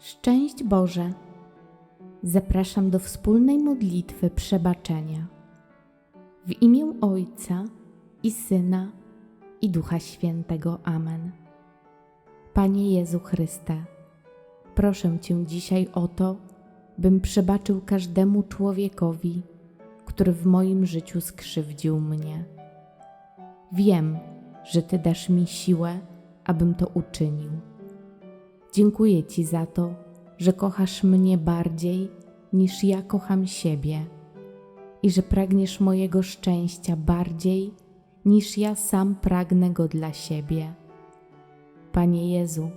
Szczęść Boże! Zapraszam do wspólnej modlitwy przebaczenia. W imię Ojca i Syna i Ducha Świętego. Amen. Panie Jezu Chryste, proszę Cię dzisiaj o to, bym przebaczył każdemu człowiekowi, który w moim życiu skrzywdził mnie. Wiem, że Ty dasz mi siłę, abym to uczynił. Dziękuję Ci za to, że kochasz mnie bardziej niż ja kocham siebie i że pragniesz mojego szczęścia bardziej niż ja sam pragnę go dla siebie. Panie Jezu,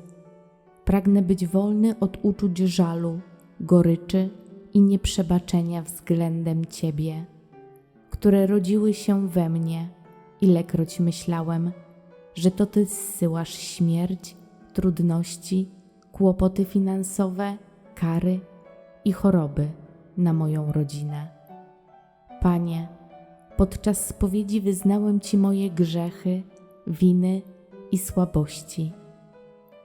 pragnę być wolny od uczuć żalu, goryczy i nieprzebaczenia względem Ciebie, które rodziły się we mnie, ilekroć myślałem, że to Ty zsyłasz śmierć, trudności, kłopoty finansowe, kary i choroby na moją rodzinę. Panie, podczas spowiedzi wyznałem Ci moje grzechy, winy i słabości.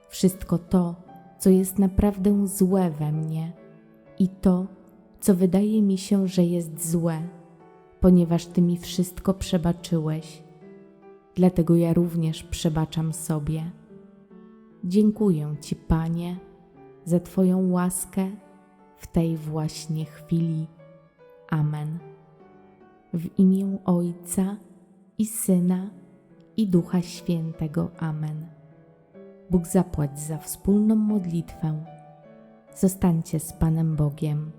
Wszystko to, co jest naprawdę złe we mnie i to, co wydaje mi się, że jest złe, ponieważ Ty mi wszystko przebaczyłeś. Dlatego ja również przebaczam sobie. Dziękuję Ci, Panie, za Twoją łaskę w tej właśnie chwili. Amen. W imię Ojca i Syna i Ducha Świętego. Amen. Bóg zapłać za wspólną modlitwę. Zostańcie z Panem Bogiem.